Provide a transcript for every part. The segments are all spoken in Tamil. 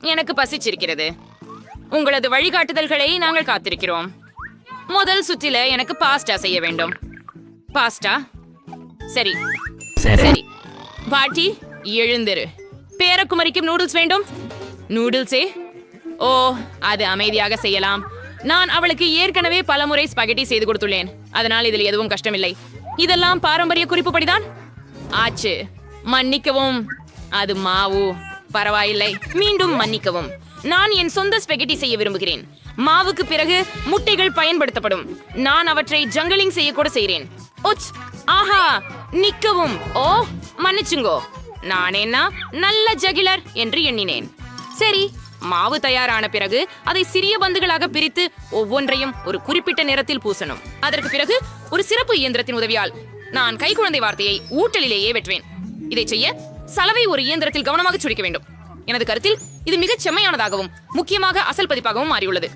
எனக்கு பசிச்சிருக்கிறது. உங்களது வழிகாட்டுதல்களை நாங்கள் காத்திருக்கிறோம். முதல் சுற்றில எனக்கு பாஸ்டா செய்ய வேண்டும். பாஸ்டா? சரி. சரி. பாட்டி எழுந்திரு. பேரக்குமரிக்கும் நூடுல்ஸ் வேண்டும். நூடுல்ஸே? ஓ அது அமைதியாக செய்யலாம். நான் அவளுக்கு ஏற்கனவே பலமுறை ஸ்பகெட்டி செய்து கொடுத்துள்ளேன். அதனால் இதில் எதுவும் கஷ்டமில்லை. இதெல்லாம் பாரம்பரிய குறிப்புப்படிதான் ஆச்சு. மன்னிக்கவும். அது மாவு. பரவாயில்லை. மீண்டும் மன்னிக்கவும். நான் என் சொந்த ஸ்பெகட்டி செய்ய விரும்புகிறேன். மாவுக்கு பிறகு முட்டைகள் பயன்படுத்தப்படும். நான் அவற்றை ஜங்கலிங் செய்ய கூட செய்கிறேன். உச் ஆஹா நிக்கவும். ஓ மன்னிச்சுங்கோ. நான் என்ன நல்ல ஜகிலர் என்று எண்ணினேன். சரி மாவு தயாரான பிறகு அதை சிறிய பந்துகளாக பிரித்து ஒவ்வொன்றையும் ஒரு குறிப்பிட்ட நேரத்தில் பூசணும். அதற்கு பிறகு ஒரு சிறப்பு இயந்திரத்தின் உதவியால் நான் கைக்குழந்தை வார்த்தையை ஊட்டலிலேயே வெட்டுவேன். இதை செய்ய சலவை ஒரு இயந்திரத்தில் கவனமாக சுடிக்க வேண்டும். எனது கருத்தில் இது மிகச் செம்மையானதாகவும் முக்கியமாக அசல் பதிப்பாகவும் மாறியுள்ளது.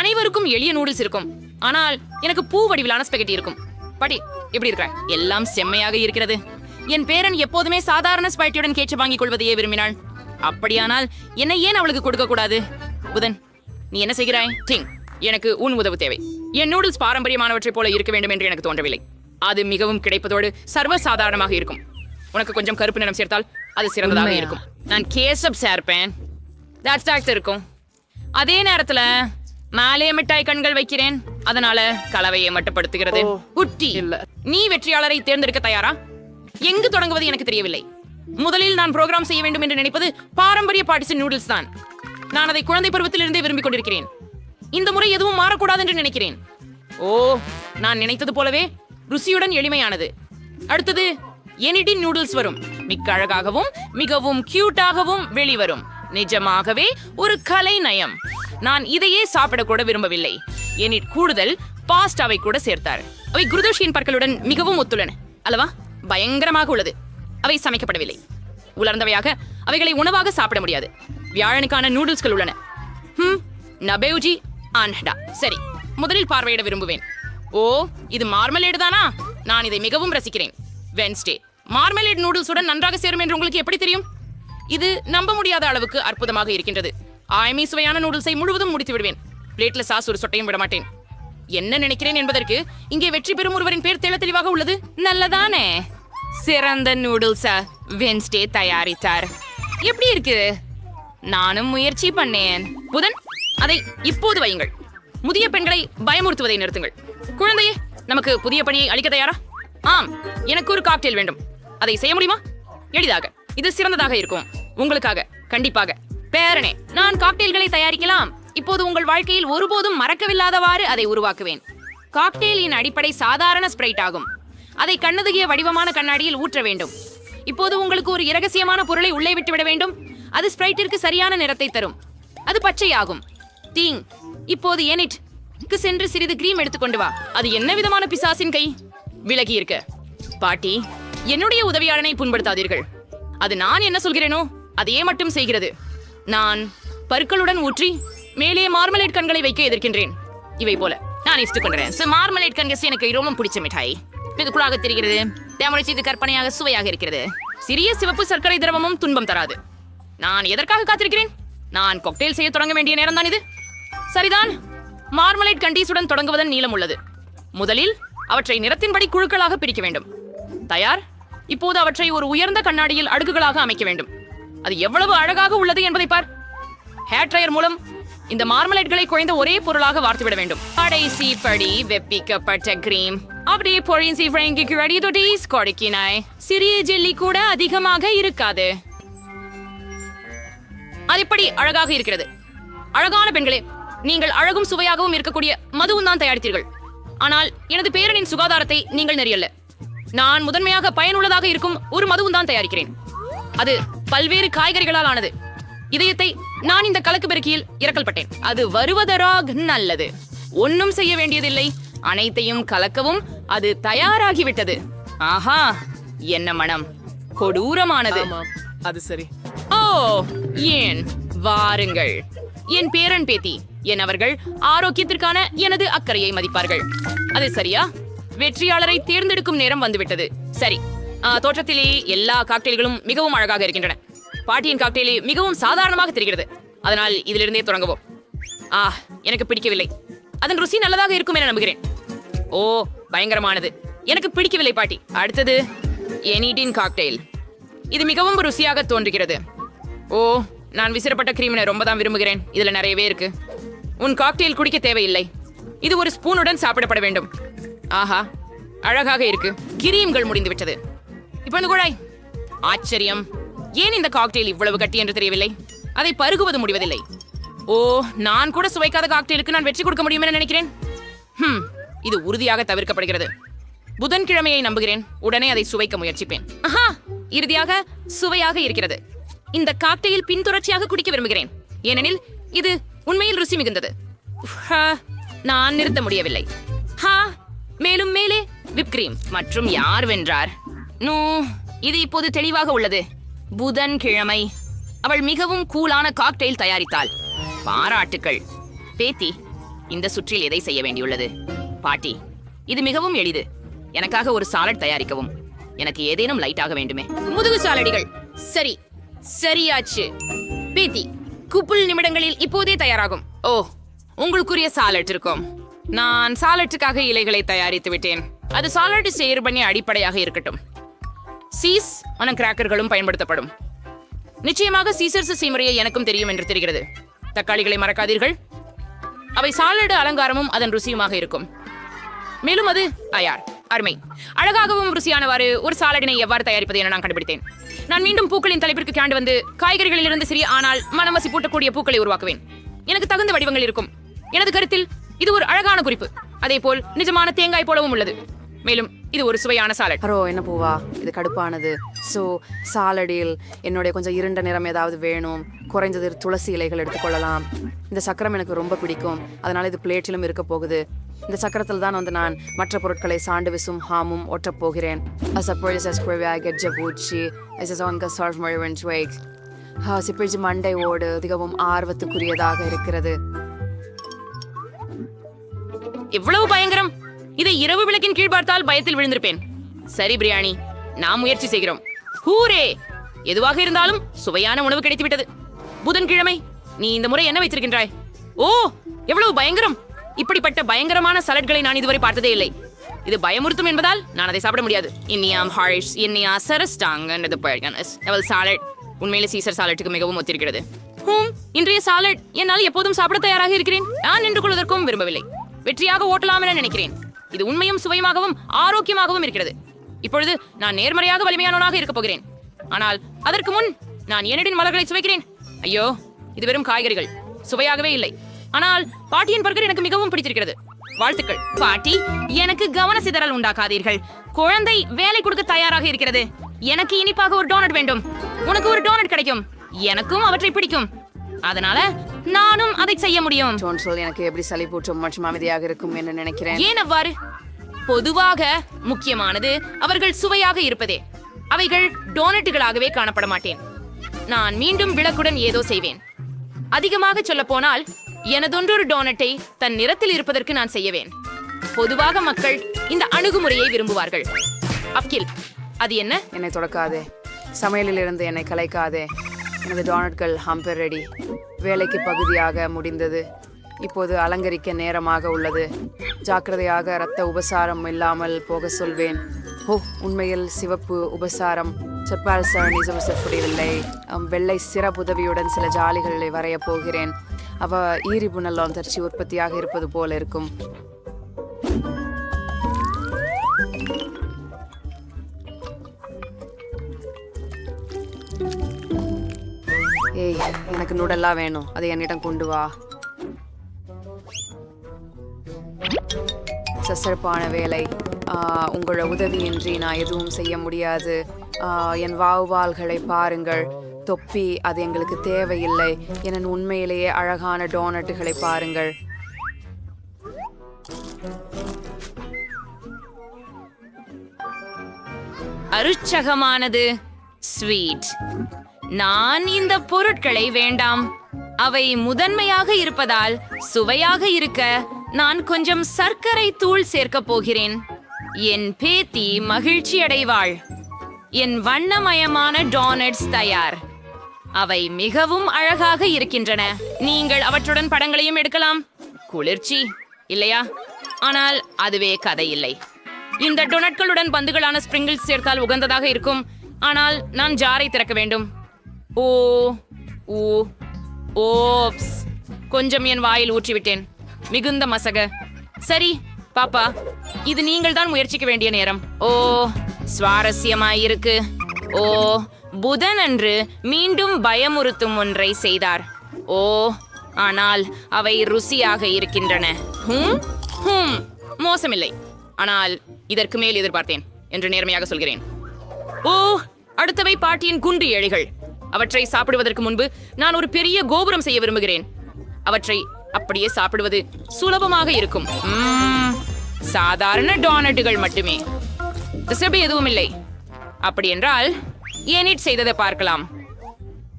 அனைவருக்கும் எளிய நூடுல்ஸ் இருக்கும். ஆனால் எனக்கு பூ வடிவிலான ஸ்பெகட்டி இருக்கும். படி எப்படி இருக்கிற எல்லாம் செம்மையாக இருக்கிறது. என் பேரன் எப்போதுமே சாதாரண ஸ்பைட்டியுடன் கேச்சு வாங்கிக் கொள்வதையே விரும்பினாள். அப்படியானால் என்னை ஏன் அவளுக்கு கொடுக்க கூடாது புதன் நீ என்ன செய்கிறாய்? டிங் எனக்கு உன் உதவு தேவை. என் நூடுல்ஸ் பாரம்பரியமானவற்றைப் போல இருக்க வேண்டும் என்று எனக்கு தோன்றவில்லை. அது மிகவும் கிடைப்பதோடு சர்வசாதாரணமாக இருக்கும். உனக்கு கொஞ்சம் கருப்பு நிறம் சேர்த்தால் அது சிறந்ததாக? இருக்கும். நான் கேசப் சேர்ப்பேன். தட்ஸ் டாக்ஸ் இருக்கும். அதே நேரத்துல மேலே மிட்டாய் கண்கள் வைக்கிறேன். அதனால கலவையை மட்டுப்படுத்துகிறது. குட்டி. நீ வெற்றியாளரை தேர்ந்தெடுக்க தயாரா? எங்கு தொடங்குவது எனக்கு தெரியவில்லை. முதலில் நான் ப்ரோக்ராம் செய்ய வேண்டும் என்று நினைப்பது பாரம்பரிய பாட்டிசன் நூடுல்ஸ் தான். நான் அதை குழந்தை பருவத்திலிருந்தே விரும்பிக் கொண்டிருக்கிறேன். இந்த முறை எதுவும் மாறக்கூடாது என்று நினைக்கிறேன். ஓ நான் நினைத்தது போலவே ருசியுடன் எளிமையானது. அடுத்தது எனிடி நூடுல்ஸ் வரும். மிக்க அழகாகவும் மிகவும் கியூட்டாகவும் வெளிவரும். நிஜமாகவே ஒரு கலை நயம். நான் இதையே சாப்பிடக்கூட விரும்பவில்லை. எனிட் கூடுதல் பாஸ்டாவை கூட சேர்த்தார். அவை குருதோஷியின் பற்களுடன் மிகவும் ஒத்துள்ளன. அல்லவா? பயங்கரமாக உள்ளது. அவை சமைக்கப்படவில்லை. உலர்ந்தவையாக அவைகளை உணவாக சாப்பிட முடியாது. வியாழனுக்கான நூடுல்ஸ்கள் உள்ளன. ஹம் நபேவுஜி ஆன்டா சரி முதலில் பார்வையிட விரும்புவேன். ஓ இது மார்மலேடு தானா? நான் இதை மிகவும் ரசிக்கிறேன். வென்ஸ்டே மார்மலேட் நூடுல்ஸுடன் நன்றாக சேரும் என்று உங்களுக்கு எப்படி தெரியும்? இது நம்ப முடியாத அளவுக்கு அற்புதமாக இருக்கின்றது. ஆயமி சுவையான நூடுல்ஸை முழுவதும் முடித்து விடுவேன். பிளேட்ல சாஸ் ஒரு சொட்டையும் விட மாட்டேன். என்ன நினைக்கிறேன் என்பதற்கு இங்கே வெற்றி பெறும் ஒருவரின் பேர் தெள்ள தெளிவாக உள்ளது. நல்லதானே? சிறந்த நூடுல்ஸ் வென்ஸ்டே தயாரித்தார். எப்படி இருக்கு? நானும் முயற்சி பண்ணேன். புதன் அதை இப்போது வையுங்கள். முதிய பெண்களை பயமுறுத்துவதை நிறுத்துங்கள். குழந்தையே நமக்கு புதிய பணியை அளிக்க தயாரா? ஆம் எனக்கு ஒரு காக்டெயில் வேண்டும். அதை செய்ய முடியுமா? எளிதாக. இது சிறந்ததாக இருக்கும். உங்களுக்காக கண்டிப்பாக. பேரனே நான் காக்டெயில்களை தயாரிக்கலாம். இப்போது உங்கள் வாழ்க்கையில் ஒருபோதும் மறக்கவில்லாதவாறு அதை உருவாக்குவேன். காக்டெயிலின் அடிப்படை சாதாரண ஸ்ப்ரைட் ஆகும். அதை கண்ணதுகிய வடிவமான கண்ணாடியில் ஊற்ற வேண்டும். இப்போது உங்களுக்கு ஒரு இரகசியமான பொருளை உள்ளே விட்டுவிட வேண்டும். அது ஸ்ப்ரைட்டிற்கு சரியான நிறத்தை தரும். அது பச்சை ஆகும். தீங் இப்போது எனிட் க்கு சென்று சிறிது கிரீம் எடுத்துக்கொண்டு வா. அது என்ன விதமான பிசாசின் கை? விலகி இருக்க. பாட்டி என்னுடைய உதவியாளனை புண்படுத்தாதீர்கள். அது நான் என்ன சொல்கிறேனோ அதையே மட்டும் செய்கிறது. நான் பற்களுடன் ஊற்றி மேலே மார்மலேட் கண்களை வைக்க எதிர்க்கின்றேன். இவை போல நான் இஷ்டப்படுறேன் சோ மார்மலேட் கண்கஸ் எனக்கு ரொம்ப பிடிச்ச மிட்டாய். இதுக்குள்ளாக தெரிகிறது. தேமரிச்சு இது கற்பனையாக சுவையாக இருக்கிறது. சிறிய சிவப்பு சர்க்கரை திரவமும் துன்பம் தராது. நான் எதற்காக காத்திருக்கிறேன்? நான் கொக்டெயில் செய்ய தொடங்க வேண்டிய நேரம் தான் இது. சரிதான். மார்மலேட் கண்டீஸுடன் தொடங்குவதன் நீளம் உள்ளது. முதலில் அவற்றை நிறத்தின்படி குழுக்களாக பிரிக்க வேண்டும். தயார். இப்போது அவற்றை ஒரு உயர்ந்த கண்ணாடியில் அடுக்குகளாக அமைக்க வேண்டும். அது எவ்வளவு அழகாக உள்ளது என்பதை பார். ஹேர் ட்ரையர் மூலம் இந்த மார்மலைட்களை குறைந்த ஒரே பொருளாக வார்த்துவிட வேண்டும். கடைசி படி வெப்பிக்கப்பட்ட கிரீம் அப்படியே பொழிஞ்சி ஃப்ரெங்கிக்கு ரெடி தொட்டீஸ் கொடுக்கினாய். சிறிய ஜெல்லி கூட அதிகமாக இருக்காது. அது எப்படி அழகாக இருக்கிறது? அழகான பெண்களே நீங்கள் அழகும் சுவையாகவும் இருக்கக்கூடிய மதுவும் தான் தயாரித்தீர்கள். ஆனால் எனது பேரனின் சுகாதாரத்தை நீங்கள் நெறியல்ல. நான் முதன்மையாக பயனுள்ளதாக இருக்கும் ஒரு மதுவும் தான் தயாரிக்கிறேன். அது பல்வேறு காய்கறிகளால் ஆனது. இதயத்தை நான் இந்த கலக்கு பெருக்கியில் இறக்கல்பட்டேன். அது வருவதராக நல்லது. ஒன்னும் செய்ய வேண்டியதில்லை. அனைத்தையும் கலக்கவும் அது தயாராகிவிட்டது. ஆஹா என்ன மனம். கொடூரமானது. அது சரி. ஓ ஏன்? வாருங்கள். என் பேரன் பேத்தி என் அவர்கள் ஆரோக்கியத்திற்கான எனது அக்கறையை மதிப்பார்கள். அது சரியா? வெற்றியாளரை தேர்ந்தெடுக்கும் நேரம் வந்துவிட்டது. சரி தோற்றத்திலே எல்லா காக்டெயில்களும் மிகவும் அழகாக இருக்கின்றன. பாட்டியின் காக்டெயிலே மிகவும் சாதாரணமாக தெரிகிறது. அதனால் இதிலிருந்தே தொடங்குவோம். ஆ எனக்கு பிடிக்கவில்லை. அதன் ருசி நல்லதாக இருக்கும் என நம்புகிறேன். ஓ பயங்கரமானது. எனக்கு பிடிக்கவில்லை பாட்டி. அடுத்தது எனிடின் காக்டெயில் இது மிகவும் ருசியாக தோன்றுகிறது. ஓ நான் விசிறப்பட்ட கிரீமினை ரொம்ப தான் விரும்புகிறேன். இதுல நிறையவே இருக்கு. உன் காக்டெயில் குடிக்க தேவையில்லை. இது ஒரு ஸ்பூனுடன் சாப்பிடப்பட வேண்டும். ஆஹா அழகாக இருக்கு. கிரீம்கள் முடிந்து விட்டது இப்போ இந்த குழாய். ஆச்சரியம். ஏன் இந்த காக்டெயில் இவ்வளவு கட்டி என்று தெரியவில்லை? அதை பருகுவது முடிவதில்லை. ஓ நான் கூட சுவைக்காத காக்டெயிலுக்கு நான் வெற்றி கொடுக்க முடியும் என நினைக்கிறேன். ஹம் இது உறுதியாக தவிர்க்கப்படுகிறது. புதன்கிழமையை நம்புகிறேன். உடனே அதை சுவைக்க முயற்சிப்பேன். ஆஹா இறுதியாக சுவையாக இருக்கிறது. இந்த காக்டெயில் பின்தொடர்ச்சியாக குடிக்க விரும்புகிறேன். ஏனெனில் இது உண்மையில் ருசி மிகுந்தது. நான் நிறுத்த முடியவில்லை. ஹா மேலும் மேலே விப் கிரீம். மற்றும் யார் வென்றார்? நூ இது இப்போது தெளிவாக உள்ளது. புதன்கிழமை. அவள் மிகவும் கூலான காக்டெயில் தயாரித்தாள். பாராட்டுக்கள். பேத்தி இந்த சுற்றில் எதை செய்ய வேண்டியுள்ளது? பாட்டி இது மிகவும் எளிது. எனக்காக ஒரு சாலட் தயாரிக்கவும். எனக்கு ஏதேனும் லைட்டாக வேண்டுமே. முதுகு சாலடிகள். சரி சரியாச்சு. பேத்தி குப்புள் நிமிடங்களில் இப்போதே தயாராகும். ஓ உங்களுக்குரிய சாலட் இருக்கும். நான் சாலட்டுக்காக இலைகளை தயாரித்து விட்டேன். அது சாலட் செய்யறபணி அடிப்படையாக இருக்கட்டும். சீஸ் ஆன கிராக்கர்களும் பயன்படுத்தப்படும். நிச்சயமாக சீசர்ஸ் செய்முறையை எனக்கும் தெரியும் என்று தெரிகிறது. தக்காளிகளை மறக்காதீர்கள். அவை சாலடு அலங்காரமும் அதன் ருசியுமாக இருக்கும். மேலும் அது தயார் அருமை. அழகாகவும் ருசியானவாறு ஒரு சாலடினை எவ்வாறு தயாரிப்பது என நான் கண்டுபிடித்தேன். நான் மீண்டும் பூக்களின் தலைப்பிற்கு கேண்டு வந்து காய்கறிகளிலிருந்து சிறிய ஆனால் மனமசி பூட்டக்கூடிய பூக்களை உருவாக்குவேன். எனக்கு தகுந்த வடிவங்கள் இருக்கும். எனது கருத்தில் இது ஒரு அழகான குறிப்பு. அதே போல் நிஜமான தேங்காய் போலவும் உள்ளது. மேலும் இது ஒரு சுவையான சாலட் ஹரோ என்ன பூவா? இது கடுப்பானது. ஸோ சாலடில் என்னுடைய கொஞ்சம் இருண்ட நிறம் ஏதாவது வேணும். குறைஞ்சது துளசி இலைகள் எடுத்துக்கொள்ளலாம் இந்த சக்கரம் எனக்கு ரொம்ப பிடிக்கும். அதனால இது பிளேட்டிலும் இருக்க போகுது. இந்த சக்கரத்தில் தான் வந்து நான் மற்ற பொருட்களை சாண்டு விசும் ஹாமும் ஒட்டப் போகிறேன். ஜபூச்சி சிப்பிழ்ச்சி மண்டை ஓடு மிகவும் ஆர்வத்துக்குரியதாக இருக்கிறது எவ்வளவு பயங்கரம்? இதை இரவு விளக்கின் கீழ் பார்த்தால் பயத்தில் விழுந்திருப்பேன். சரி பிரியாணி நாம் முயற்சி செய்கிறோம். ஹூரே! எதுவாக இருந்தாலும் சுவையான உணவு கிடைத்துவிட்டது. புதன்கிழமை நீ இந்த முறை என்ன வைத்திருக்கின்றாய்? ஓ எவ்வளவு பயங்கரம்! இப்படிப்பட்ட பயங்கரமான சலட்களை நான் இதுவரை பார்த்ததே இல்லை. இது பயமுறுத்தும் என்பதால் நான் அதை சாப்பிட முடியாது. இன்னியாம் ஹாரிஷ் இன்னியா சரஸ்டாங் என்றது பழகனஸ் அவள் சாலட் உண்மையிலே சீசர் சாலட்டுக்கு மிகவும் ஒத்திருக்கிறது. ஹூம் இன்றைய சாலட் என்னால் எப்போதும் சாப்பிட தயாராக இருக்கிறேன். நான் நின்று கொள்வதற்கும் விரும்பவில்லை. வெற்றியாக ஓட்டலாம் என நினைக்கிறேன். இது உண்மையும் சுவையுமாகவும் ஆரோக்கியமாகவும் இருக்கிறது. இப்பொழுது நான் நேர்மறையாக வலிமையானவனாக இருக்கப் போகிறேன். ஆனால் அதற்கு முன் நான் ஏனடின் மலர்களை சுவைக்கிறேன். ஐயோ இது வெறும் காய்கறிகள். சுவையாகவே இல்லை. ஆனால் பாட்டியின் பர்கர் எனக்கு மிகவும் பிடித்திருக்கிறது. வாழ்த்துக்கள். பாட்டி எனக்கு கவன சிதறல் உண்டாக்காதீர்கள். குழந்தை வேலை கொடுக்க தயாராக இருக்கிறது. எனக்கு இனிப்பாக ஒரு டோனட் வேண்டும். உனக்கு ஒரு டோனட் கிடைக்கும். எனக்கும் அவற்றை பிடிக்கும். அதனால நானும் அதை செய்ய முடியும். ஜோன்சோல் எனக்கு எப்படி சளிப்பூட்டும் மற்றும் அமைதியாக இருக்கும் என்று நினைக்கிறேன். ஏன் அவ்வாறு? பொதுவாக முக்கியமானது அவர்கள் சுவையாக இருப்பதே. அவைகள் டோனட்டுகளாகவே காணப்பட மாட்டேன். நான் மீண்டும் விளக்குடன் ஏதோ செய்வேன். அதிகமாக சொல்ல போனால் எனதொன்றொரு டோனட்டை தன் நிறத்தில் இருப்பதற்கு நான் செய்யவேன். பொதுவாக மக்கள் இந்த அணுகுமுறையை விரும்புவார்கள். அப்கில் அது என்ன? என்னை தொடக்காதே. சமையலில் இருந்து என்னை கலைக்காதே. எனது டோனட்கள் ஹம்பர் ரெடி. வேலைக்கு பகுதியாக முடிந்தது. இப்போது அலங்கரிக்க நேரமாக உள்ளது. ஜாக்கிரதையாக இரத்த உபசாரம் இல்லாமல் போக சொல்வேன். ஓ உண்மையில் சிவப்பு உபசாரம். சொற்பால் சரணி சுவசப்படியவில்லை வெள்ளை சிறப்புதவியுடன் சில ஜாலிகளை வரையப் போகிறேன். அவ ஈரி தர்ச்சி உற்பத்தியாக இருப்பது போல இருக்கும். ஏய் எனக்கு நூடெல்லாம் வேணும். அதை என்னிடம் கொண்டு வா. சசரப்பான வேலை. உங்களோட உதவியின்றி நான் எதுவும் செய்ய முடியாது. என் வாவுவால்களை பாருங்கள். தொப்பி அது எங்களுக்கு தேவையில்லை. என் உண்மையிலேயே அழகான டோனட்டுகளை பாருங்கள். அருச்சகமானது. ஸ்வீட். நான் இந்த பொருட்களை வேண்டாம். அவை முதன்மையாக இருப்பதால் சுவையாக இருக்க நான் கொஞ்சம் சர்க்கரை தூள் சேர்க்கப் போகிறேன். என் பேத்தி மகிழ்ச்சி அடைவாள். என் வண்ணமயமான டோனட்ஸ் தயார். அவை மிகவும் அழகாக இருக்கின்றன. நீங்கள் அவற்றுடன் படங்களையும் எடுக்கலாம். குளிர்ச்சி இல்லையா? ஆனால் அதுவே கதை இல்லை. இந்த டொனட்களுடன் பந்துகளான ஸ்பிரிங்கிள்ஸ் சேர்த்தால் உகந்ததாக இருக்கும். ஆனால் நான் ஜாரை திறக்க வேண்டும். Oh oh oops. கொஞ்சம் என் வாயில் ஊற்றிவிட்டேன். மிகுந்த மசக. சரி பாப்பா இது நீங்கள் தான் முயற்சிக்க வேண்டிய நேரம். ஓ சுவாரஸ்யமாயிருக்கு. ஓ புதன் அன்று மீண்டும் பயமுறுத்தும் ஒன்றை செய்தார். ஓ ஆனால் அவை ருசியாக இருக்கின்றன. ஹும் ஹூம் மோசமில்லை. ஆனால் இதற்கு மேல் எதிர்பார்த்தேன் என்று நேர்மையாக சொல்கிறேன். ஓ அடுத்தவை பாட்டியின் குண்டு ஏழைகள். அவற்றை சாப்பிடுவதற்கு முன்பு நான் ஒரு பெரிய கோபுரம் செய்ய விரும்புகிறேன். அவற்றை அப்படியே சாப்பிடுவது சுலபமாக இருக்கும். சாதாரண டோனட்டுகள் மட்டுமே. திசபி எதுவும் இல்லை. அப்படி என்றால் ஏனிட் செய்ததை பார்க்கலாம்.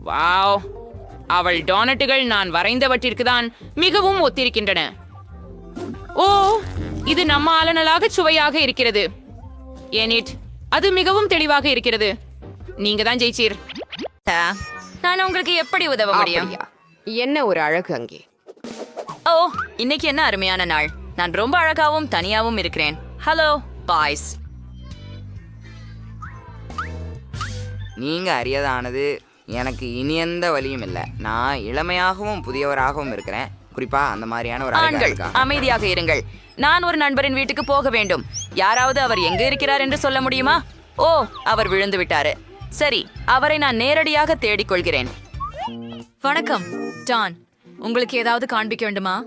வாவ். அவள் டோனட்டுகள் நான் வரைந்தவற்றிற்கு தான் மிகவும் ஒத்திருக்கின்றன. ஓ இது நம்ம அலனலாக சுவையாக இருக்கிறது. ஏனிட் அது மிகவும் தெளிவாக இருக்கிறது. நீங்க தான் ஜெயிச்சீர். நான் உங்களுக்கு எப்படி உதவ முடியும்? அப்படியா? என்ன ஒரு அழகு அங்கே? ஓ இன்னைக்கு என்ன அருமையான நாள். நான் ரொம்ப அழகாவும் தனியாவும் இருக்கிறேன். ஹலோ பாய்ஸ் நீங்க அறியதானது எனக்கு இனி எந்த வழியும் இல்லை. நான் இளமையாகவும் புதியவராகவும் இருக்கிறேன். குறிப்பா அந்த மாதிரியான ஒரு அழகா ஆண்கள் இருக்கா அமைதியாக இருங்கள். நான் ஒரு நண்பரின் வீட்டுக்கு போக வேண்டும். யாராவது அவர் எங்க இருக்கிறார் என்று சொல்ல முடியுமா? ஓ அவர் விழுந்து விட்டாரு. சரி அவரை நான் நேரடியாக தேடிக் கொள்கிறேன் வணக்கம் டான். உங்களுக்கு ஏதாவது காண்பிக்க வேண்டுமா?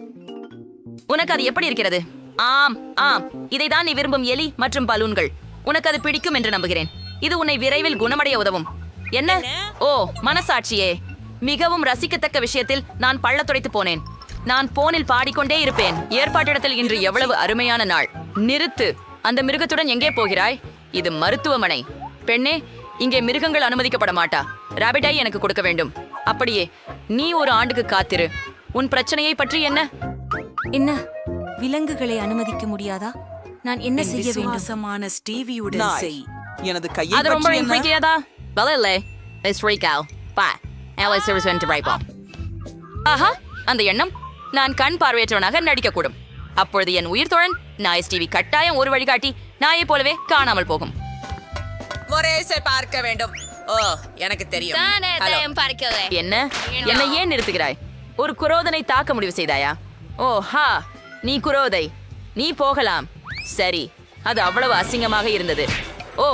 உனக்கு அது எப்படி இருக்கிறது? ஆம் ஆம். இதைதான் நீ விரும்பும் எலி மற்றும் பலூன்கள். உனக்கு அது பிடிக்கும் என்று நம்புகிறேன். இது உன்னை விரைவில் குணமடைய உதவும். என்ன? ஓ மனசாட்சியே. மிகவும் ரசிக்கத்தக்க விஷயத்தில் நான் பள்ள துடைத்து போனேன். நான் போனில் பாடிக்கொண்டே இருப்பேன். ஏற்பாட்டிடத்தில் இன்று எவ்வளவு அருமையான நாள். நிறுத்து. அந்த மிருகத்துடன் எங்கே போகிறாய்? இது மருத்துவமனை. பெண்ணே இங்கே மிருகங்கள் அனுமதிக்கப்பட மாட்டா ராபிட்டை எனக்கு கொடுக்க வேண்டும். அப்படியே நீ ஒரு ஆண்டுக்கு காத்திரு. உன் பிரச்சனையை பற்றி என்ன? என்ன? விலங்குகளை அனுமதிக்க முடியாதா? நான் என்ன செய்ய வேண்டும்? விசுவாசமான ஸ்டீவியுடன் செய். எனது கையை அது ரொம்ப பல இல்லை. Let's freak out. பா அலைஸ் சர்வீஸ் வென்ட் ரைப்போம் ஆஹா அந்த எண்ணம். நான் கண் பார்வையற்றவனாக நடிக்கக்கூடும். அப்பொழுது என் உயிர் தோழன் நாய் டிவி கட்டாயம் ஒரு வழிகாட்டி. நாயைப் போலவே காணாமல் போகும். மொரேசை பார்க்க வேண்டும். ஓ எனக்கு தெரியும். என்ன? என்னை ஏன் நிறுத்துகிறாய்? ஒரு குரோதனை தாக்க முடிவு செய்தாயா? ஓ ஹா நீ குரோதை. நீ போகலாம். சரி அது அவ்வளவு அசிங்கமாக இருந்தது. ஓ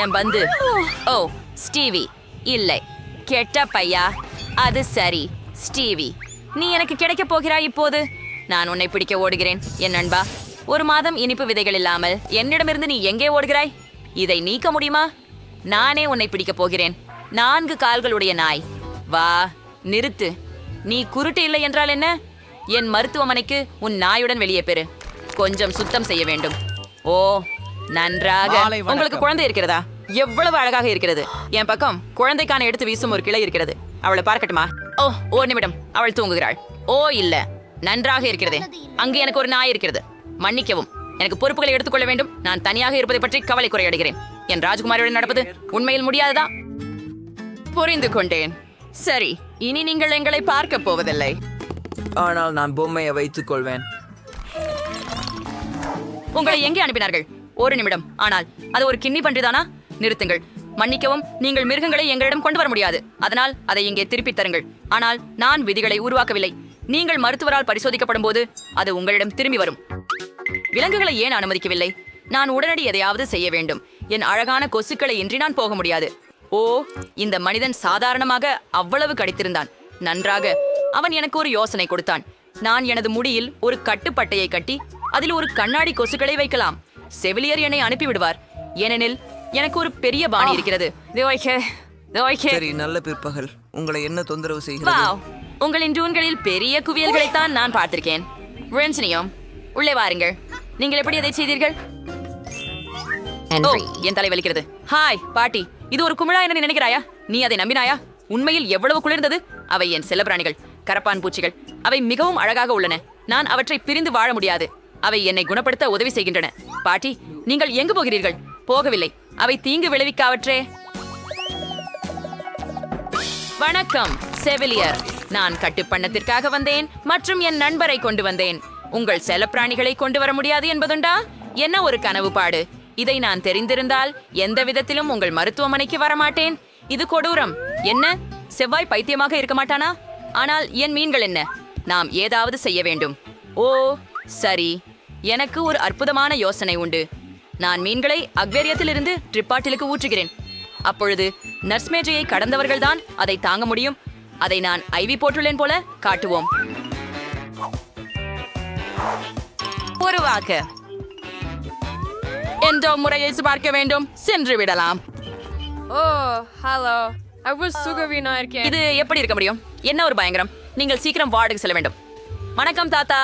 என் பந்து. ஓ ஸ்டீவி இல்லை. கெட்ட பையா? அது சரி ஸ்டீவி. நீ எனக்கு கிடைக்க போகிறாய் இப்போது? நான் உன்னை பிடிக்க ஓடுகிறேன் என் நண்பா. ஒரு மாதம் இனிப்பு விதைகள் இல்லாமல் என்னிடமிருந்து நீ எங்கே ஓடுகிறாய்? இதை நீக்க முடியுமா? நானே உன்னை பிடிக்கப் போகிறேன். நான்கு கால்களுடைய நாய். வா நிறுத்து. நீ குருட்டு இல்லை என்றால் என்ன? என் மருத்துவமனைக்கு உன் நாயுடன் வெளியே பெறு. கொஞ்சம் சுத்தம் செய்ய வேண்டும். ஓ நன்றாக. உங்களுக்கு குழந்தை இருக்கிறதா? எவ்வளவு அழகாக இருக்கிறது. என் பக்கம் குழந்தைக்கான எடுத்து வீசும் ஒரு கிளை இருக்கிறது. அவளை பார்க்கட்டுமா? ஓ ஒரு நிமிடம். அவள் தூங்குகிறாள். ஓ இல்ல. நன்றாக இருக்கிறது. அங்கு எனக்கு ஒரு நாய் இருக்கிறது. மன்னிக்கவும். எனக்கு பொறுப்புகளை எடுத்துக்கொள்ள வேண்டும். நான் தனியாக இருப்பதை பற்றி கவலை குறையடைகிறேன். என் ராஜ்குமாரியுடன் நடப்பது உண்மையில் முடியாததா? புரிந்து கொண்டேன். சரி இனி நீங்கள் எங்களை பார்க்க போவதில்லை. ஆனால் நான் பொம்மையை வைத்துக் கொள்வேன். உங்களை எங்கே அனுப்பினார்கள்? ஒரு நிமிடம். ஆனால் அது ஒரு கிண்ணி பன்றிதானா? நிறுத்துங்கள். மன்னிக்கவும் நீங்கள் மிருகங்களை எங்களிடம் கொண்டு வர முடியாது. அதனால் அதை இங்கே திருப்பித் தருங்கள். ஆனால் நான் விதிகளை உருவாக்கவில்லை. நீங்கள் மருத்துவரால் பரிசோதிக்கப்படும் போது அது உங்களிடம் திரும்பி வரும். விலங்குகளை ஏன் அனுமதிக்கவில்லை? நான் உடனடி எதையாவது செய்ய வேண்டும். என் அழகான கொசுக்களை இன்றி நான் போக முடியாது. ஓ இந்த மனிதன் சாதாரணமாக அவ்வளவு கடித்திருந்தான். நன்றாக. அவன் எனக்கு ஒரு யோசனை கொடுத்தான். நான் எனது முடியில் ஒரு கட்டுப்பட்டையை கட்டி அதில் ஒரு கண்ணாடி கொசுக்களை வைக்கலாம். செவிலியர் என்னை அனுப்பிவிடுவார். ஏனெனில் எனக்கு ஒரு பெரிய பாணி இருக்கிறது. சரி நல்ல பிற்பகல். உங்களை என்ன தொந்தரவு செய்கிறது? வாவ். உங்களின் டூன்களில் பெரிய குவியல்களைத்தான் நான் பார்த்திருக்கேன். உள்ளே வாருங்கள். நீங்கள் எப்படி அதை செய்தீர்கள்? என் தலை வலிக்கிறது. ஹாய் பாட்டி. இது ஒரு குமிழா என்ன நினைக்கிறாயா? நீ அதை நம்பினாயா? உண்மையில் எவ்வளவு குளிர்ந்தது? அவை என் செல்லப்பிராணிகள் கரப்பான் பூச்சிகள். அவை மிகவும் அழகாக உள்ளன. நான் அவற்றை பிரிந்து வாழ முடியாது. அவை என்னை குணப்படுத்த உதவி செய்கின்றன. பாட்டி நீங்கள் எங்கு போகிறீர்கள்? போகவில்லை. அவை தீங்கு விளைவிக்காவற்றே. வணக்கம் செவிலியர். நான் கட்டுப்பண்ணத்திற்காக வந்தேன் மற்றும் என் நண்பரை கொண்டு வந்தேன். உங்கள் செல்லப்பிராணிகளை கொண்டு வர முடியாது என்பதுண்டா? என்ன ஒரு கனவு பாடு இதை நான் தெரிந்திருந்தால் எந்த விதத்திலும் உங்கள் மருத்துவமனைக்கு வரமாட்டேன். இது கொடூரம். என்ன? செவ்வாய் பைத்தியமாக இருக்க மாட்டானா? ஆனால் என் மீன்கள் என்ன? நாம் ஏதாவது செய்ய வேண்டும். ஓ சரி. எனக்கு ஒரு அற்புதமான யோசனை உண்டு. நான் மீன்களை அக்வேரியத்திலிருந்து ட்ரிப்பாட்டிலுக்கு ஊற்றுகிறேன். அப்பொழுது நர்ஸ் மேஜையை கடந்தவர்கள்தான் அதை தாங்க முடியும். அதை நான் ஐவி போட்டுள்ளேன் போல காட்டுவோம். ஒரு வாக்கு எந்த முறையை பார்க்க வேண்டும்? சென்று விடலாம். ஓ ஹலோ. அவர் சுகவீனா இருக்கேன் இது எப்படி இருக்க முடியும்? என்ன ஒரு பயங்கரம்? நீங்கள் சீக்கிரம் வார்டுக்கு செல்ல வேண்டும். வணக்கம் தாத்தா.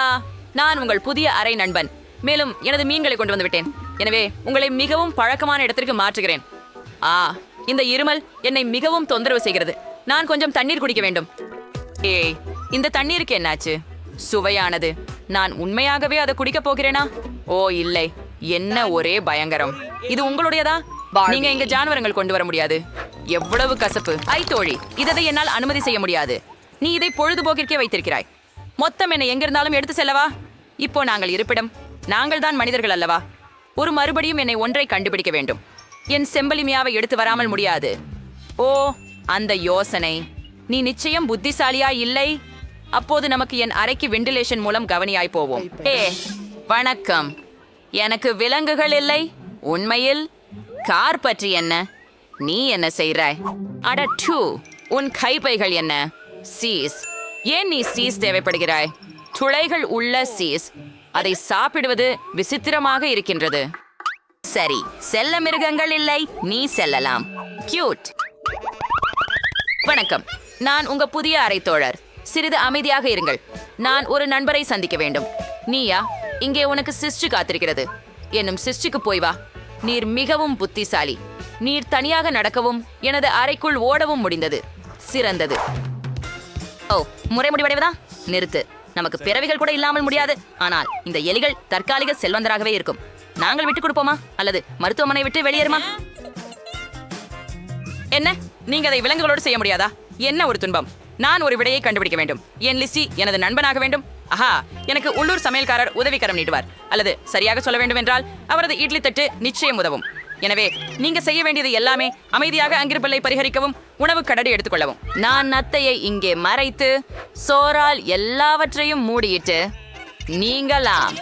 நான் உங்கள் புதிய அறை நண்பன். மேலும் எனது மீன்களை கொண்டு வந்து விட்டேன். எனவே உங்களை மிகவும் பழக்கமான இடத்திற்கு மாற்றுகிறேன். ஆ இந்த இருமல் என்னை மிகவும் தொந்தரவு செய்கிறது. நான் கொஞ்சம் தண்ணீர் குடிக்க வேண்டும். ஏய் இந்த தண்ணீருக்கு என்னாச்சு? சுவையானது. நான் உண்மையாகவே அதை குடிக்க போகிறேனா? ஓ இல்லை. என்ன ஒரே பயங்கரம். இது உங்களுடையதா? நீங்க இங்க ஜானவரங்கள் கொண்டு வர முடியாது. எவ்வளவு கசப்பு. ஐ தோழி இதை என்னால் அனுமதி செய்ய முடியாது. நீ இதை பொழுதுபோக்கிற்கே வைத்திருக்கிறாய். மொத்தம் என்னை எங்கிருந்தாலும் எடுத்து செல்லவா? இப்போ நாங்கள் இருப்பிடம். நாங்கள் தான் மனிதர்கள் அல்லவா? ஒரு மறுபடியும் என்னை ஒன்றை கண்டுபிடிக்க வேண்டும். என் செம்பலிமியாவை எடுத்து வராமல் முடியாது. ஓ அந்த யோசனை. நீ நிச்சயம் புத்திசாலியா இல்லை? அப்போது நமக்கு என் அறைக்கு வெண்டிலேஷன் மூலம் கவனியாய் போவோம். ஏ வணக்கம். எனக்கு விலங்குகள் இல்லை. உண்மையில் கார் பற்றி என்ன? நீ என்ன செய்றாய் அட டூ உன் கைப்பைகள் என்ன? சீஸ். ஏன் நீ சீஸ் தேவைப்படுகிறாய்? துளைகள் உள்ள சீஸ். அதை சாப்பிடுவது விசித்திரமாக இருக்கின்றது. சரி செல்ல மிருகங்கள் இல்லை. நீ செல்லலாம். கியூட் வணக்கம். நான் உங்க புதிய அறை தோழர் சிறிது அமைதியாக இருங்கள். நான் ஒரு நண்பரை சந்திக்க வேண்டும். நீயா இங்கே உனக்கு சிஸ்டு காத்திருக்கிறது. என்னும் சிஸ்டுக்கு போய் வா. நீர் மிகவும் புத்திசாலி. நீர் தனியாக நடக்கவும் எனது அறைக்குள் ஓடவும் முடிந்தது. சிறந்தது. ஓ முறை முடிவடைவதா? நிறுத்து. நமக்கு பிறவிகள் கூட இல்லாமல் முடியாது. ஆனால் இந்த எலிகள் தற்காலிக செல்வந்தராகவே இருக்கும். நாங்கள் விட்டு கொடுப்போமா? அல்லது மருத்துவமனை விட்டு வெளியேறுமா? என்ன? நீங்க அதை விலங்குகளோடு செய்ய முடியாதா? என்ன ஒரு துன்பம்? நான் ஒரு விடையை கண்டுபிடிக்க வேண்டும். என் லிசி எனது நண்பனாக வேண்டும். ஆஹா எனக்கு உள்ளூர் சமையல்காரர் உதவிக்கரம் நீட்டுவார். அல்லது சரியாக சொல்ல வேண்டும் என்றால் அவரது இட்லி தட்டு நிச்சயம் உதவும். எனவே நீங்க செய்ய வேண்டியது எல்லாமே அமைதியாக அங்கிருப்பலை பரிகரிக்கவும் உணவு கடடி எடுத்துக்கொள்ளவும். நான் நத்தையை இங்கே மறைத்து சோறால் எல்லாவற்றையும் மூடியிட்டு நீங்களாம்.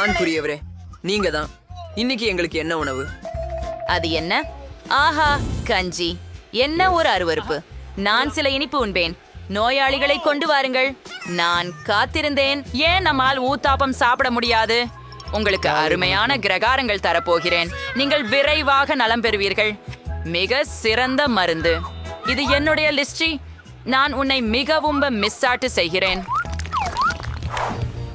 ஆண்குரியவரே நீங்க தான் இன்னைக்கு எங்களுக்கு என்ன உணவு? அது என்ன? ஆஹா கஞ்சி. என்ன ஒரு அருவருப்பு? நான் சில இனிப்பு உண்பேன். நோயாளிகளை கொண்டு வாருங்கள். நான் காத்திருந்தேன். ஏன் நம்மால் ஊத்தாப்பம் சாப்பிட முடியாது? உங்களுக்கு அருமையான கிரகாரங்கள் தரப்போகிறேன். நீங்கள் விரைவாக நலம் பெறுவீர்கள். மிக சிறந்த மருந்து. இது என்னுடைய லிஸ்டி நான் உன்னை மிகவும் மிஸ் ஆட்டு செய்கிறேன்.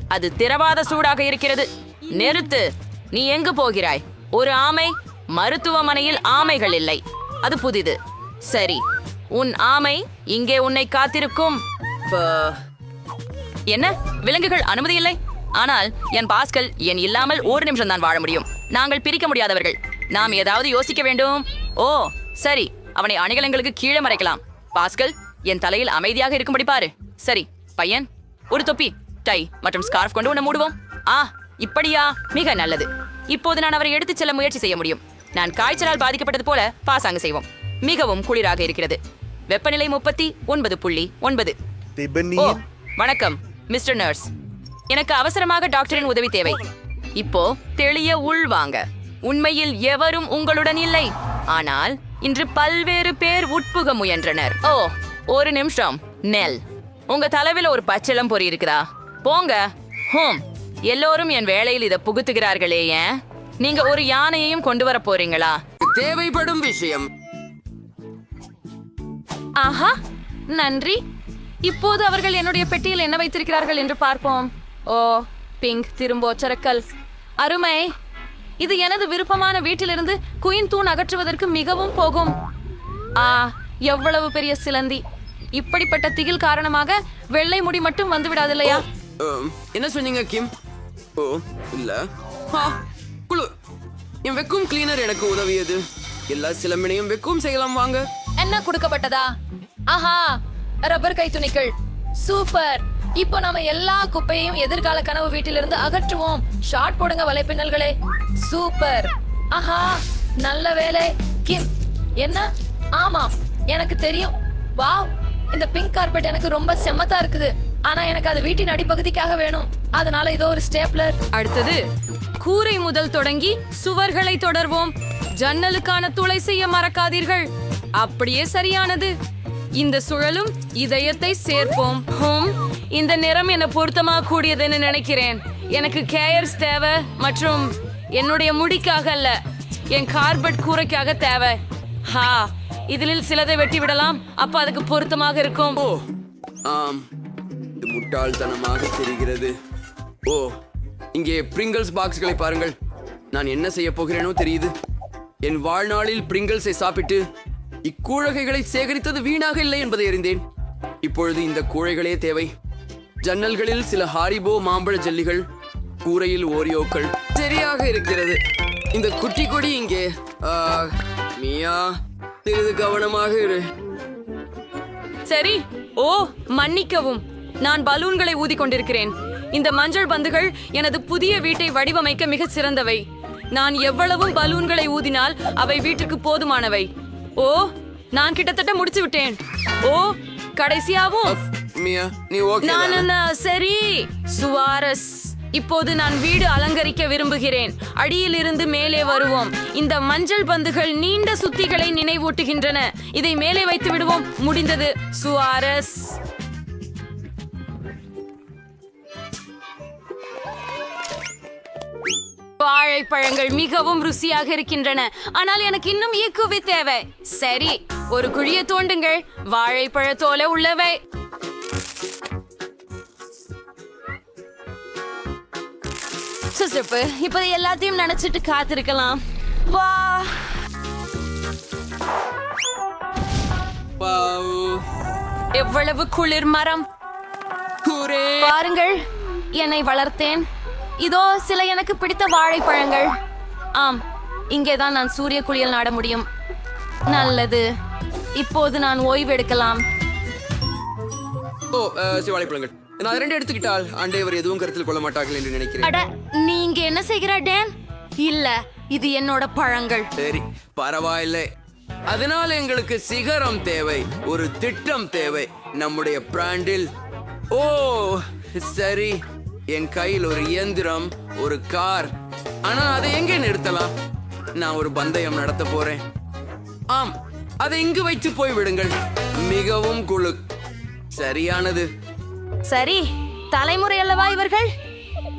அது திரவாத சூடாக இருக்கிறது. நிறுத்து. நீ எங்கு போகிறாய்? ஒரு ஆமை. மருத்துவமனையில் ஆமைகள் இல்லை. அது புதிது. சரி. உன் ஆமை இங்கே உன்னை காத்திருக்கும். என்ன? விலங்குகள் அனுமதி இல்லை? ஆனால் என் பாஸ்கல் என் இல்லாமல் ஒரு நிமிஷம் தான் வாழ முடியும். நாங்கள் பிரிக்க முடியாதவர்கள். நாம் ஏதாவது யோசிக்க வேண்டும். ஓ சரி. அவனை அணிகலங்களுக்கு கீழே மறைக்கலாம். பாஸ்கல் என் தலையில் அமைதியாக இருக்கும்படி பாரு. சரி பையன் ஒரு தொப்பி டை மற்றும் ஸ்கார்ஃப் கொண்டு உன்னை மூடுவோம். ஆ இப்படியா? மிக நல்லது. இப்போது நான் அவரை எடுத்துச் செல்ல முயற்சி செய்ய முடியும். நான் காய்ச்சலால் பாதிக்கப்பட்டது போல பாசாங்க செய்வோம். மிகவும் குளிராக இருக்கிறது. வெப்பநிலை முப்பத்தி ஒன்பது புள்ளி ஒன்பது. ஓ வணக்கம் மிஸ்டர் நர்ஸ். எனக்கு அவசரமாக டாக்டரின் உதவி தேவை. இப்போ தெளிய உள் வாங்க. உண்மையில் எவரும் உங்களுடன் இல்லை. ஆனால் இன்று பல்வேறு பேர் உட்புக முயன்றனர். ஓ ஒரு நிமிஷம் நெல். உங்க தலைவில ஒரு பச்சிளம் பொறி இருக்குதா? போங்க. ஹோம் எல்லோரும் என் வேலையில் இதை புகுத்துகிறார்களே ஏன்? நீங்க ஒரு யானையையும் கொண்டு வர போறீங்களா? தேவைப்படும் விஷயம். ஆஹா நன்றி. இப்போது அவர்கள் என்னுடைய பெட்டியில் என்ன வைத்திருக்கிறார்கள் என்று பார்ப்போம். ஓ பிங்க் திரும்ப ஒச்சரக்கல் அருமை. இது எனது விருப்பமான வீட்டிலிருந்து குயின் தூண் அகற்றுவதற்கு மிகவும் போகும். ஆ எவ்வளவு பெரிய சிலந்தி. இப்படிப்பட்ட திகில் காரணமாக வெள்ளை முடி மட்டும் வந்து விடாது இல்லையா என்ன சொன்னீங்க கிம்? ஓ இல்ல. குளு. என் வெக்கும் கிளீனர் எனக்கு உதவியது. எல்லா சிலம்பினையும் வெக்கும் செய்யலாம் வாங்க. என்ன கொடுக்கப்பட்டதா? ஆஹா ரப்பர் கைத்துணிகள் சூப்பர். இப்போ நாம எல்லா குப்பையும் எதிர்கால கனவு வீட்டிலிருந்து அகற்றுவோம். ஷார்ட் போடுங்க வலைப்பின்னல்களே. சூப்பர். ஆஹா நல்ல வேலை. கிம். என்ன? ஆமாம் எனக்கு தெரியும். வாவ் இந்த பிங்க் கார்பெட் எனக்கு ரொம்ப செம்மத்தா இருக்குது. ஆனா எனக்கு அது வீட்டின் அடிப்பகுதிக்காக வேணும். அதனால இதோ ஒரு ஸ்டேப்லர் அடுத்தது கூரை முதல் தொடங்கி சுவர்களை தொடர்வோம். ஜன்னலுக்கான துளை செய்ய மறக்காதீர்கள். அப்படியே சரியானது. இந்த சுழலும் இதயத்தை சேர்ப்போம். ஹோம் இந்த நிறம் என பொருத்தமாக கூடியதுன்னு நினைக்கிறேன். எனக்கு கேயர்ஸ் தேவை மற்றும் என்னுடைய முடிக்காக அல்ல என் கார்பெட் கூரைக்காக தேவை. ஹா இதில் சிலதை வெட்டி விடலாம். அப்ப அதுக்கு பொருத்தமாக இருக்கும். ஓ ஆம் இது முட்டாள்தனமாக தெரிகிறது. ஓ இங்கே பிரிங்கிள்ஸ் பாக்ஸ்களை பாருங்கள். நான் என்ன செய்ய போகிறேனோ தெரியுது. என் வாழ்நாளில் பிரிங்கிள்ஸை சாப்பிட்டு இக்கூழகைகளை சேகரித்தது வீணாக இல்லை என்பதை அறிந்தேன். இப்பொழுது இந்த கூழைகளே தேவை. ஜன்னல்களில் சில ஹாரிபோ மாம்பழ ஜல்லிகள் கூரையில் ஓரியோக்கள் சரியாக இருக்கிறது. இந்த குட்டி கொடி இங்கே. மியா சிறிது கவனமாக இரு. சரி ஓ மன்னிக்கவும். நான் பலூன்களை ஊதி கொண்டிருக்கிறேன் இந்த மஞ்சள் பந்துகள் எனது புதிய வீட்டை வடிவமைக்க மிக சிறந்தவை. நான் எவ்வளவு பலூன்களை ஊதினால் அவை வீட்டுக்கு போதுமானவை. ஓ நான் கிட்டத்தட்ட முடிச்சு விட்டேன். ஓ கடைசியாவும். மியா நீ ஓகே நான் சரி. சுவாரஸ் இப்போது நான் வீடு அலங்கரிக்க விரும்புகிறேன். அடியில் இருந்து மேலே வருவோம். இந்த மஞ்சள் பந்துகள் நீண்ட சுத்திகளை நினைவூட்டுகின்றன. இதை மேலே வைத்து விடுவோம். முடிந்தது. சுவாரஸ். வாழைப்பழங்கள் மிகவும் ருசியாக இருக்கின்றன. ஆனால் எனக்கு இன்னும் ஈக்குவி தேவை. சரி ஒரு குழியை தோண்டுங்கள். வாழைப்பழத்தோல உள்ளவை. சுசுப்பு இப்ப எல்லாத்தையும் நினைச்சிட்டு காத்திருக்கலாம். வா. எவ்வளவு குளிர் மரம். பாருங்கள் என்னை வளர்த்தேன். இதோ சில எனக்கு பிடித்த வாழைப்பழங்கள். ஆம் இங்கேதான் நான் சூரிய குளியல் நாட முடியும். நல்லது. இப்போது நான் ஓய்வு எடுக்கலாம். ஓ சிவாழைப்பழங்கள் நான் ரெண்டு எடுத்துக்கிட்டால் ஆண்டேவர் எதுவும் கருத்தில் கொள்ள மாட்டார்கள் என்று நினைக்கிறேன். அட நீங்க என்ன செய்கிற டேன்? இல்ல இது என்னோட பழங்கள். சரி பரவாயில்லை. அதனால் எங்களுக்கு சிகரம் தேவை ஒரு திட்டம் தேவை. நம்முடைய பிராண்டில். ஓ சரி. என் கையில் ஒரு இயந்திரம் ஒரு கார். ஆனா அதை எங்கே நிறுத்தலாம்? நான் ஒரு பந்தயம் நடத்த போறேன். ஆம் அதை இங்கு வைத்து போய் விடுங்கள். மிகவும் குழு. சரியானது. சரி தலைமுறை அல்லவா இவர்கள்?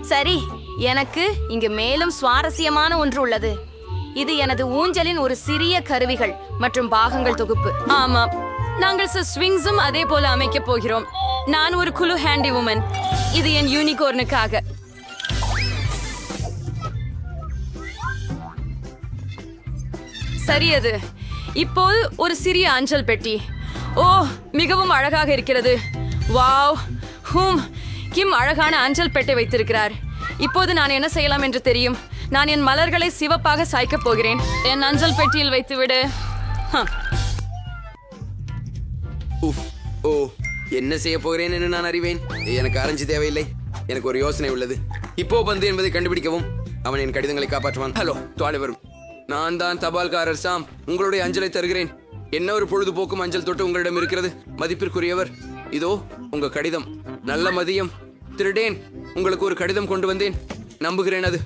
சரி எனக்கு இங்கு மேலும் சுவாரஸ்யமான ஒன்று உள்ளது. இது எனது ஊஞ்சலின் ஒரு சிறிய கருவிகள் மற்றும் பாகங்கள் தொகுப்பு. ஆமாம். நாங்கள் சில ஸ்விங்ஸும் அதே போல அமைக்க போகிறோம். நான் ஒரு குழு ஹேண்டி உமன் இது என் யூனிகோர்னுக்காக சரி அது. இப்போது ஒரு சிறிய அஞ்சல் பெட்டி. ஓ மிகவும் அழகாக இருக்கிறது. வாவ்! ஹூம்! கிம் அழகான அஞ்சல் பெட்டை வைத்திருக்கிறார். இப்போது நான் என்ன செய்யலாம் என்று தெரியும். நான் என் மலர்களை சிவப்பாக சாய்க்கப் போகிறேன். என் அஞ்சல் பெட்டியில் வைத்துவிடு. ஹம். உஃப் ஓ என்ன செய்ய போகிறேன் என்று நான் அறிவேன். எனக்கு அரைஞ்சு தேவையில்லை. எனக்கு ஒரு யோசனை உள்ளது. இப்போ பந்து என்பதை கண்டுபிடிக்கவும். அவன் என் கடிதங்களை காப்பாற்றுவான். ஹலோ துவாலை வரும். நான் தான் தபால்காரர் சாம். உங்களுடைய அஞ்சலை தருகிறேன். என்ன ஒரு பொழுதுபோக்கும் அஞ்சல் தொட்டு உங்களிடம் இருக்கிறது? மதிப்பிற்குரியவர் இதோ உங்க கடிதம். நல்ல மதியம். திருடேன் உங்களுக்கு ஒரு கடிதம் கொண்டு வந்தேன். நம்புகிறேன் அது.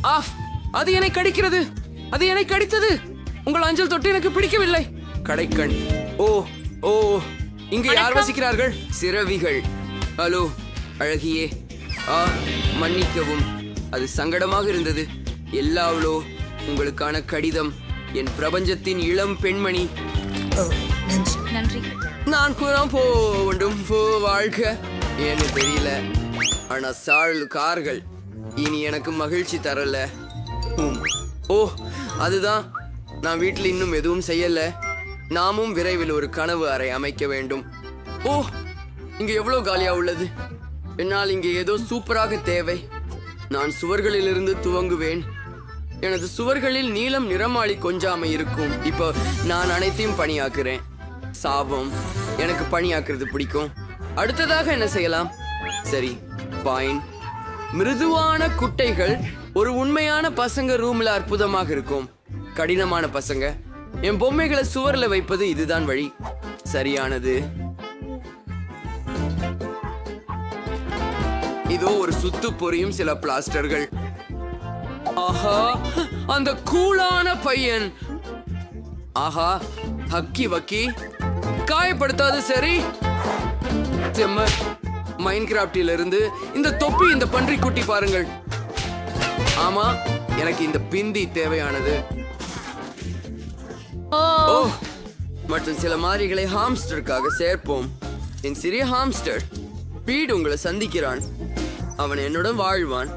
ஆஃப் அது என்னை கடிக்கிறது. அது என்னை கடித்தது. உங்கள் அஞ்சல் தொட்டு எனக்கு பிடிக்கவில்லை. கடைக்கண். ஓ ஓ இங்கு யார் வசிக்கிறார்கள்? சிறவிகள். ஹலோ அழகியே. ஆ மன்னிக்கவும். அது சங்கடமாக இருந்தது. எல்லாவளோ உங்களுக்கான கடிதம். என் பிரபஞ்சத்தின் இளம் பெண்மணி. நன்றி. நான் கூறாம் போ வேண்டும் போ வாழ்க. ஏன்னு தெரியல. ஆனா சாழ் கார்கள். இனி எனக்கு மகிழ்ச்சி தரல. ஓ அதுதான். நான் வீட்டில் இன்னும் எதுவும் செய்யல. நாமும் விரைவில் ஒரு கனவு அறை அமைக்க வேண்டும். ஓ இங்க எவ்வளவு காலியா உள்ளது? என்னால் இங்கே ஏதோ சூப்பராக தேவை. நான் சுவர்களிலிருந்து துவங்குவேன். எனது சுவர்களில் நீலம் நிறமாளி கொஞ்சாமை இருக்கும். இப்போ நான் அனைத்தையும் பணியாக்குறேன். சாபம். எனக்கு பணியாக்குறது பிடிக்கும். அடுத்ததாக என்ன செய்யலாம்? சரி பாயின் மிருதுவான குட்டைகள் ஒரு உண்மையான பசங்க ரூம்ல அற்புதமாக இருக்கும். கடினமான பசங்க. என் பொம்மைகளை சுவர்ல வைப்பது இதுதான் வழி. சரியானது. இதோ ஒரு சுத்து பொறியும் சில பிளாஸ்டர்கள். ஆஹா அந்த கூலான பையன். ஆஹா ஹக்கி வக்கி. காயப்படுத்தாது சரி. செம்ம இருந்து இந்த தொப்பி இந்த பன்றி குட்டி பாருங்கள். ஆமா எனக்கு இந்த பிந்தி தேவையானது. மற்றும் சில மாதிரிகளை ஹாம்ஸ்டருக்காக சேர்ப்போம். என் சிறிய ஹாம்ஸ்டர் பீட் உங்களை சந்திக்கிறான். அவன் என்னுடன் வாழ்வான்.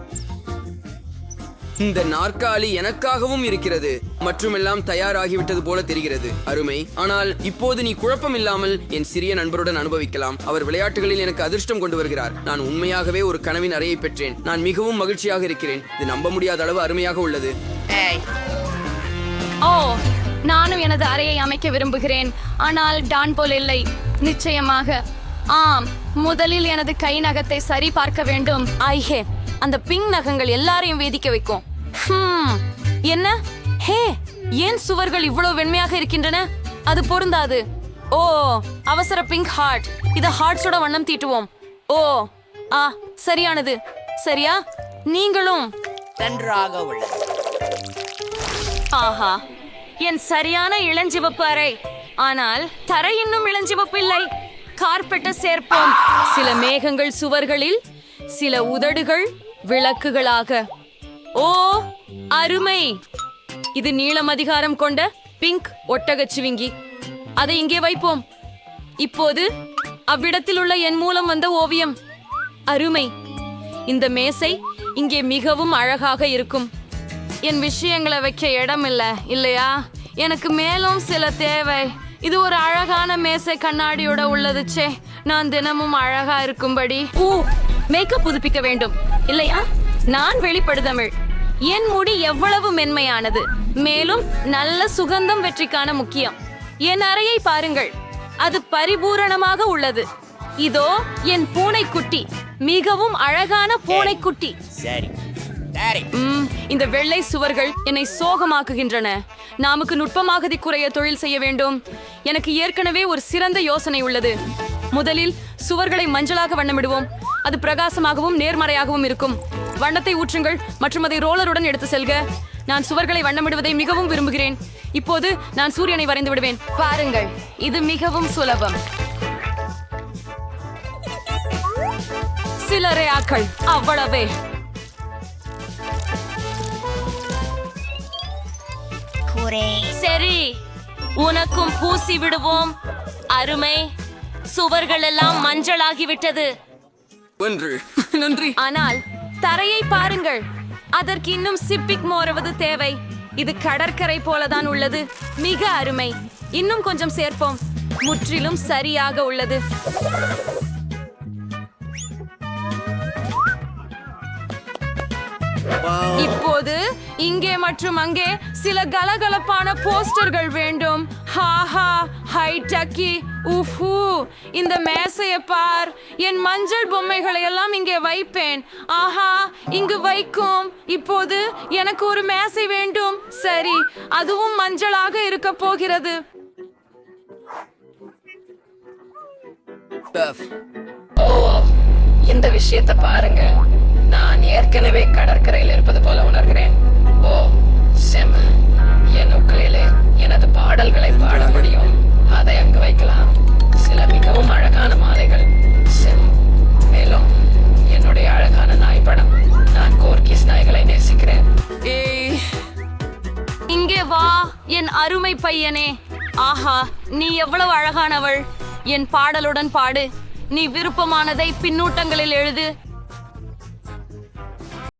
இந்த நாற்காலி எனக்காகவும் இருக்கிறது மற்றும் எல்லாம் தயாராகிவிட்டது போல தெரிகிறது. அருமை ஆனால் இப்போது நீ குழப்பம் இல்லாமல் என் சிறிய நண்பருடன் அனுபவிக்கலாம். அவர் விளையாட்டுகளில் எனக்கு அதிர்ஷ்டம் கொண்டு வருகிறார். நான் உண்மையாகவே ஒரு கனவின் அறையை பெற்றேன். நான் மிகவும் மகிழ்ச்சியாக இருக்கிறேன். இது நம்ப முடியாத அளவு அருமையாக உள்ளது. ஓ. நானும் எனது அறையை அமைக்க விரும்புகிறேன். ஆனால் டான் போல் இல்லை. நிச்சயமாக. ஆம் முதலில் எனது கை நகத்தை சரி பார்க்க வேண்டும். ஐஹே அந்த பிங் நகங்கள் எல்லாரையும் வேதிக்க வைக்கும். என்ன? ஹே ஏன் சுவர்கள் இவ்வளவு வெண்மையாக இருக்கின்றன? அது பொருந்தாது. ஓ அவசர பிங்க் ஹார்ட். இத ஹார்ட்ஸோட வண்ணம் தீட்டுவோம். ஓ ஆ சரியானது. சரியா? நீங்களும். நன்றாக உள்ளது. ஆஹா. என் சரியான இளஞ்சிவப்பு அறை. ஆனால் தரை இன்னும் இளஞ்சிவப்பு இல்லை. கார்பெட்டை சேர்ப்போம். சில மேகங்கள் சுவர்களில் சில உதடுகள் விளக்குகளாக. ஓ அருமை! இது நீளம் அதிகாரம் கொண்ட பிங்க் ஒட்டகச்சிவிங்கி அதை இங்கே வைப்போம். இப்போது அவ்விடத்தில் உள்ள என் மூலம் வந்த ஓவியம். அருமை! இந்த மேசை இங்கே மிகவும் அழகாக இருக்கும். என் விஷயங்களை வைக்க இடம் இல்ல இல்லையா? எனக்கு மேலும் சில தேவை. இது ஒரு அழகான மேசை கண்ணாடியோட உள்ளது ச்சே. நான் தினமும் அழகா இருக்கும்படி. ஊ மேக்கப் புதுப்பிக்க வேண்டும் இல்லையா? நான் வெளிப்படுதமிழ் என் முடி எவ்வளவு மென்மையானது. மேலும் நல்ல சுகந்தம் வெற்றிக்கான முக்கியம். என் அறையை பாருங்கள். அது பரிபூரணமாக உள்ளது. இதோ என் பூனைக்குட்டி. மிகவும் அழகான பூனைக்குட்டி. சரி. இந்த வெள்ளை சுவர்கள் என்னை சோகமாக்குகின்றன. நமக்கு நுட்பமாகதி குறைய தொழில் செய்ய வேண்டும். எனக்கு ஏற்கனவே ஒரு சிறந்த யோசனை உள்ளது. முதலில் சுவர்களை மஞ்சளாக வண்ணமிடுவோம். அது பிரகாசமாகவும் நேர்மறையாகவும் இருக்கும். வண்ணத்தை ஊற்றுங்கள் மற்றும் அதை ரோலருடன் எடுத்து செல்க. நான் சுவர்களை வண்ணமிடுவதை மிகவும் விரும்புகிறேன். இப்போது நான் சூரியனை வரைந்து விடுவேன். பாருங்கள் இது மிகவும் சுலபம். சிலரே ஆக்கள் அவ்வளவே. சரி உனக்கும் பூசி விடுவோம். அருமை சுவர்கள் எல்லாம் மஞ்சளாகிவிட்டது. ஒன்று. நன்றி. ஆனால் தரையை பாருங்கள். அதற்கு இன்னும் சிப்பிக் மோருவது தேவை. இது கடற்கரை போலதான் உள்ளது. மிக அருமை. இன்னும் கொஞ்சம் சேர்ப்போம். முற்றிலும் சரியாக உள்ளது. இப்போது இங்கே மற்றும் அங்கே சில கலகலப்பான போஸ்டர்கள் வேண்டும். ஹாஹா ஹை டக்கி உஃபு. இந்த மேசையை பார். என் மஞ்சள் பொம்மைகளை எல்லாம் இங்கே வைப்பேன். ஆஹா இங்கு வைக்கும். இப்போது எனக்கு ஒரு மேசை வேண்டும். சரி அதுவும் மஞ்சளாக இருக்க போகிறது. இந்த விஷயத்தை பாருங்க. நான் ஏற்கனவே கடற்கரையில் இருப்பது போல உணர்கிறேன். ஓ. செம. என் உக்களிலே எனது பாடல்களை பாட முடியும். அதை அங்கு வைக்கலாம். சில மிகவும் அழகான மாலைகள். செம். மேலும் என்னுடைய அழகான நாய் படம். நான் கோர்கிஸ் நாய்களை நேசிக்கிறேன். ஏய். இங்கே வா என் அருமை பையனே. ஆஹா நீ எவ்வளவு அழகானவள். என் பாடலுடன் பாடு. நீ விருப்பமானதை பின்னூட்டங்களில் எழுது.